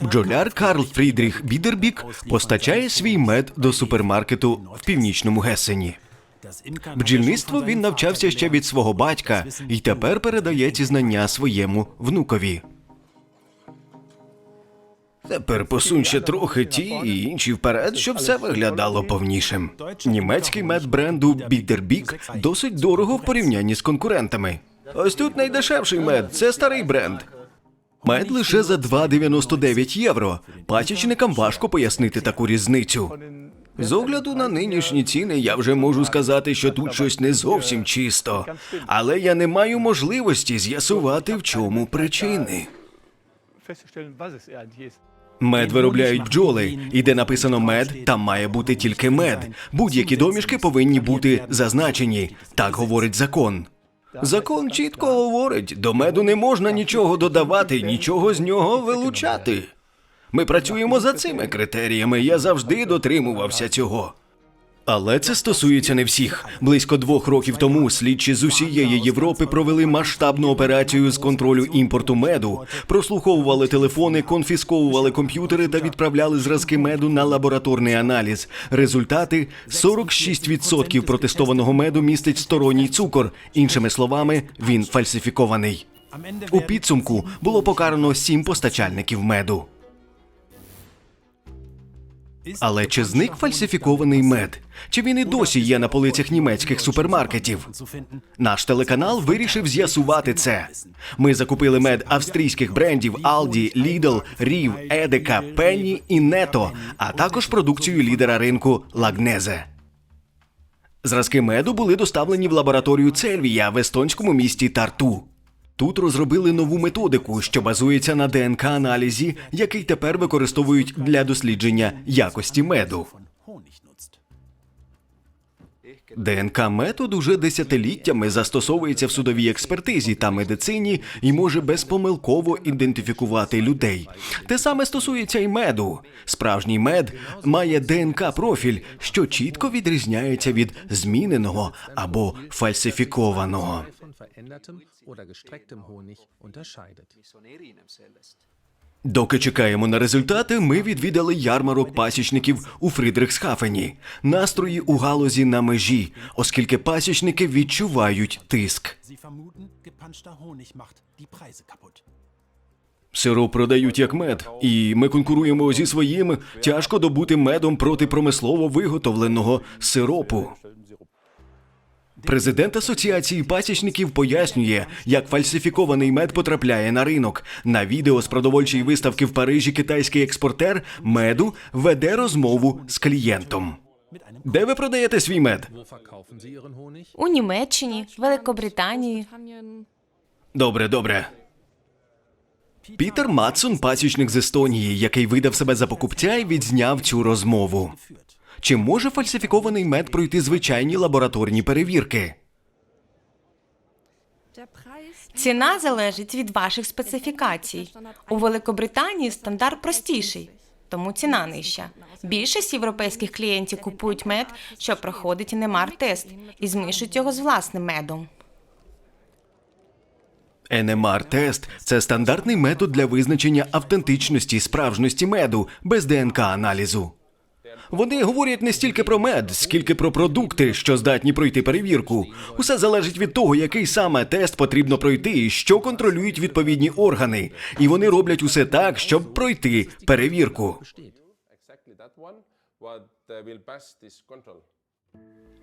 Бджоляр Карл Фрідріх Бідербік постачає свій мед до супермаркету в північному Гессені. Бджільництво він навчався ще від свого батька і тепер передає ці знання своєму внукові. Тепер посунь ще трохи ті і інші вперед, щоб все виглядало повнішим. Німецький мед бренду Бідербік досить дорого в порівнянні з конкурентами. Ось тут найдешевший мед це старий бренд. Мед лише за 2,99 євро. Пасічникам важко пояснити таку різницю. З огляду на нинішні ціни я вже можу сказати, що тут щось не зовсім чисто, але я не маю можливості з'ясувати, в чому причини. Мед виробляють бджоли, і де написано мед, там має бути тільки мед. Будь-які домішки повинні бути зазначені. Так говорить закон. Закон чітко говорить, до меду не можна нічого додавати, нічого з нього вилучати. Ми працюємо за цими критеріями, я завжди дотримувався цього. Але це стосується не всіх. Близько двох років тому слідчі з усієї Європи провели масштабну операцію з контролю імпорту меду, прослуховували телефони, конфісковували комп'ютери та відправляли зразки меду на лабораторний аналіз. Результати 46% протестованого меду містить сторонній цукор. Іншими словами, він фальсифікований. У підсумку було покарано сім постачальників меду. Але чи зник фальсифікований мед? Чи він і досі є на полицях німецьких супермаркетів? Наш телеканал вирішив з'ясувати це. Ми закупили мед австрійських брендів Aldi, Lidl, Рів, Едека, Penny і Нето, а також продукцію лідера ринку Лагнезе. Зразки меду були доставлені в лабораторію Цельвія в естонському місті Тарту. Тут розробили нову методику, що базується на ДНК-аналізі, який тепер використовують для дослідження якості меду. ДНК-метод уже десятиліттями застосовується в судовій експертизі та медицині і може безпомилково ідентифікувати людей. Те саме стосується і меду. Справжній мед має ДНК-профіль, що чітко відрізняється від зміненого або фальсифікованого. Verändertem oder gestrecktem Honig unterscheidet. Доки чекаємо на результати, ми відвідали ярмарок пасічників у Фрідрихсхафені. Настрої у галузі на межі, оскільки пасічники відчувають тиск. Сироп продають як мед, і ми конкуруємо зі своїм тяжко добутим медом проти промислово виготовленого сиропу. Президент асоціації пасічників пояснює, як фальсифікований мед потрапляє на ринок. На відео з продовольчої виставки в Парижі китайський експортер меду веде розмову з клієнтом. Де ви продаєте свій мед? У Німеччині, Великобританії. Добре, добре. Пітер Матсон, пасічник з Естонії, який видав себе за покупця і відзняв цю розмову. Чи може фальсифікований мед пройти звичайні лабораторні перевірки? Ціна залежить від ваших специфікацій. У Великобританії стандарт простіший, тому ціна нижча. Більшість європейських клієнтів купують мед, що проходить НМР-тест, і змішують його з власним медом. НМР-тест – це стандартний метод для визначення автентичності і справжності меду без ДНК-аналізу. Вони говорять не стільки про мед, скільки про продукти, що здатні пройти перевірку. Усе залежить від того, який саме тест потрібно пройти і що контролюють відповідні органи. І вони роблять усе так, щоб пройти перевірку.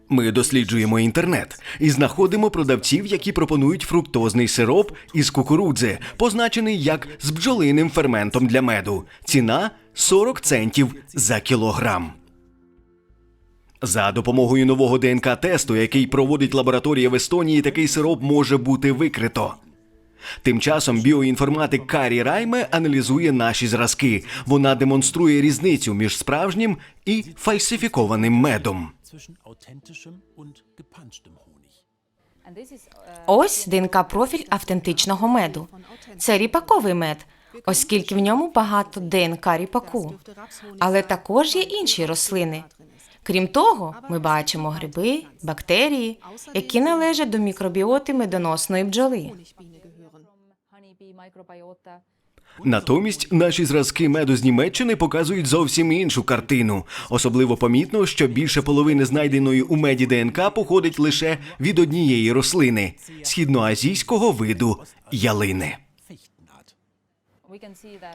Ми досліджуємо інтернет і знаходимо продавців, які пропонують фруктозний сироп із кукурудзи, позначений як з бджолиним ферментом для меду. Ціна 40 центів за кілограм. За допомогою нового ДНК-тесту, який проводить лабораторія в Естонії, такий сироп може бути викрито. Тим часом біоінформатик Карі Райме аналізує наші зразки. Вона демонструє різницю між справжнім і фальсифікованим медом. Ось ДНК-профіль автентичного меду. Це ріпаковий мед, оскільки в ньому багато ДНК ріпаку. Але також є інші рослини. Крім того, ми бачимо гриби, бактерії, які належать до мікробіоти медоносної бджоли. Натомість наші зразки меду з Німеччини показують зовсім іншу картину. Особливо помітно, що більше половини знайденої у меді ДНК походить лише від однієї рослини східноазійського виду ялини.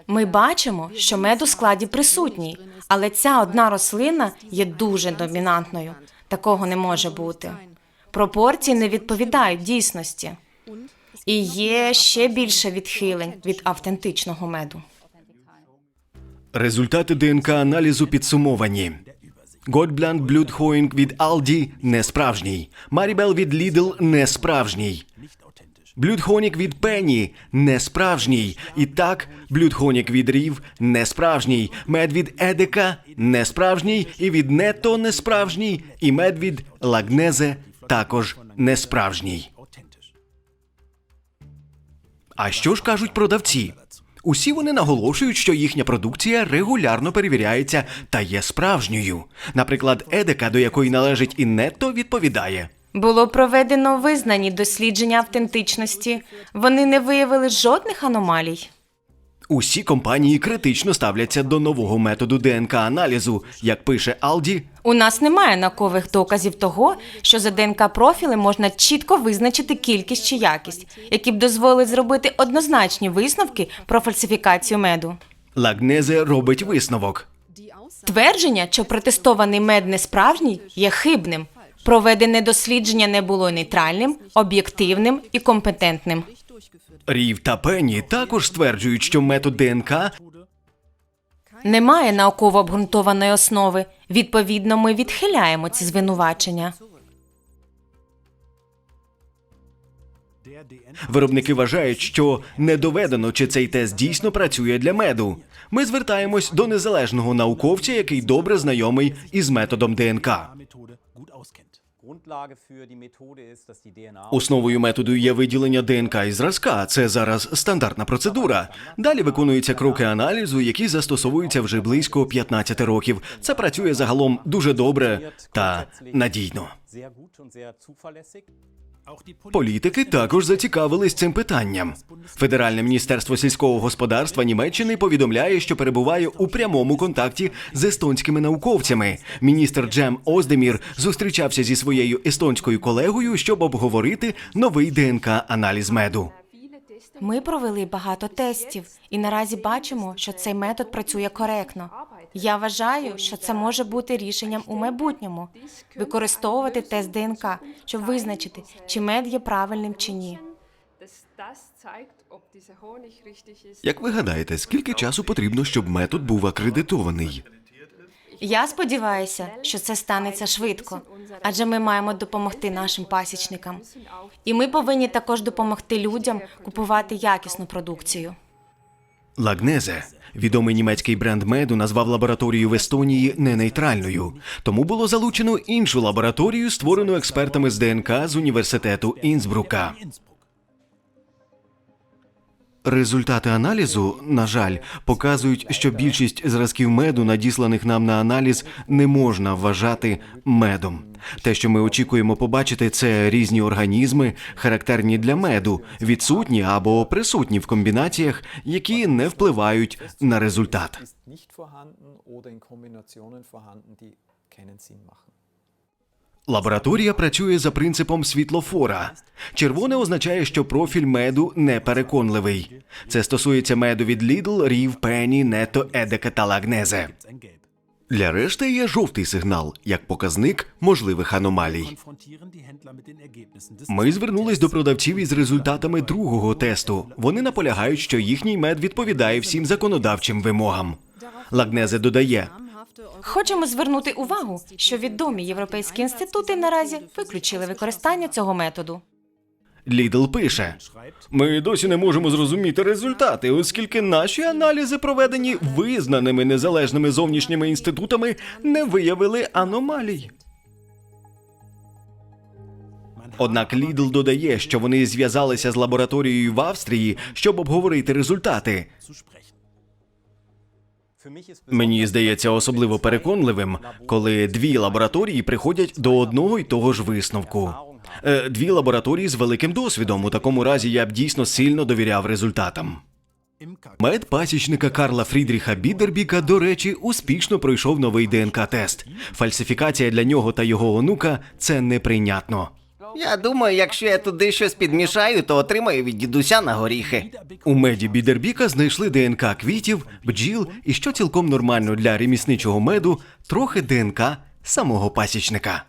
Ми бачимо, що мед у складі присутній, але ця одна рослина є дуже домінантною. Такого не може бути. Пропорції не відповідають дійсності. І є ще більше відхилень від автентичного меду. Результати ДНК аналізу підсумовані. Goldbland Bluthoing від Aldi – не справжній. Maribel від Lidl – не справжній. Блюдхонік від Пенні – не справжній. І так, блюдхонік від Рів – не справжній. Мед від Едека – не справжній. І від Нето – не справжній. І мед від Лагнезе – також не справжній. А що ж кажуть продавці? Усі вони наголошують, що їхня продукція регулярно перевіряється та є справжньою. Наприклад, Едека, до якої належить і Нетто, відповідає. Було проведено визнані дослідження автентичності. Вони не виявили жодних аномалій. Усі компанії критично ставляться до нового методу ДНК-аналізу. Як пише Алді, У нас немає наукових доказів того, що за ДНК профіли можна чітко визначити кількість чи якість, які б дозволили зробити однозначні висновки про фальсифікацію меду. Лагнезе робить висновок. Твердження, що протестований мед не справжній, є хибним. Проведене дослідження не було нейтральним, об'єктивним і компетентним. Рів та Пенні також стверджують, що метод ДНК Немає науково обґрунтованої основи. Відповідно, ми відхиляємо ці звинувачення. Виробники вважають, що не доведено, чи цей тест дійсно працює для меду. Ми звертаємось до незалежного науковця, який добре знайомий із методом ДНК. Основою методу є виділення ДНК із зразка. Це зараз стандартна процедура. Далі виконуються кроки аналізу, які застосовуються вже близько 15 років. Це працює загалом дуже добре та надійно. Політики також зацікавились цим питанням. Федеральне міністерство сільського господарства Німеччини повідомляє, що перебуває у прямому контакті з естонськими науковцями. Міністр Джем Оздемір зустрічався зі своєю естонською колегою, щоб обговорити новий ДНК-аналіз меду. Ми провели багато тестів і наразі бачимо, що цей метод працює коректно. Я вважаю, що це може бути рішенням у майбутньому використовувати тест ДНК, щоб визначити, чи мед є правильним чи ні. Як ви гадаєте, скільки часу потрібно, щоб метод був акредитований? Я сподіваюся, що це станеться швидко, адже ми маємо допомогти нашим пасічникам. І ми повинні також допомогти людям купувати якісну продукцію. Лагнезе, відомий німецький бренд меду, назвав лабораторію в Естонії ненейтральною. Тому було залучено іншу лабораторію, створену експертами з ДНК з університету Інсбрука. Результати аналізу, на жаль, показують, що більшість зразків меду, надісланих нам на аналіз, не можна вважати медом. Те, що ми очікуємо побачити, це різні організми, характерні для меду, відсутні або присутні в комбінаціях, які не впливають на результат. Лабораторія працює за принципом світлофора. Червоне означає, що профіль меду непереконливий. Це стосується меду від Lidl, Рів, Penny, Netto, Edeka та Лагнезе. Для решти є жовтий сигнал як показник можливих аномалій. Ми звернулись до продавців із результатами другого тесту. Вони наполягають, що їхній мед відповідає всім законодавчим вимогам. Лагнезе додає. Хочемо звернути увагу, що відомі європейські інститути наразі виключили використання цього методу. Лідл пише: ми досі не можемо зрозуміти результати, оскільки наші аналізи, проведені визнаними незалежними зовнішніми інститутами, не виявили аномалій. Однак Лідл додає, що вони зв'язалися з лабораторією в Австрії, щоб обговорити результати. Мені здається особливо переконливим, коли дві лабораторії приходять до одного й того ж висновку. Е, Дві лабораторії з великим досвідом. У такому разі я б дійсно сильно довіряв результатам. Мед пасічника Карла Фрідріха Бідербіка, до речі, успішно пройшов новий ДНК-тест. Фальсифікація для нього та його онука це неприйнятно. Я думаю, якщо я туди щось підмішаю, то отримаю від дідуся на горіхи. У меді Бідербіка знайшли ДНК квітів, бджіл і що цілком нормально для ремісничого меду, трохи ДНК самого пасічника.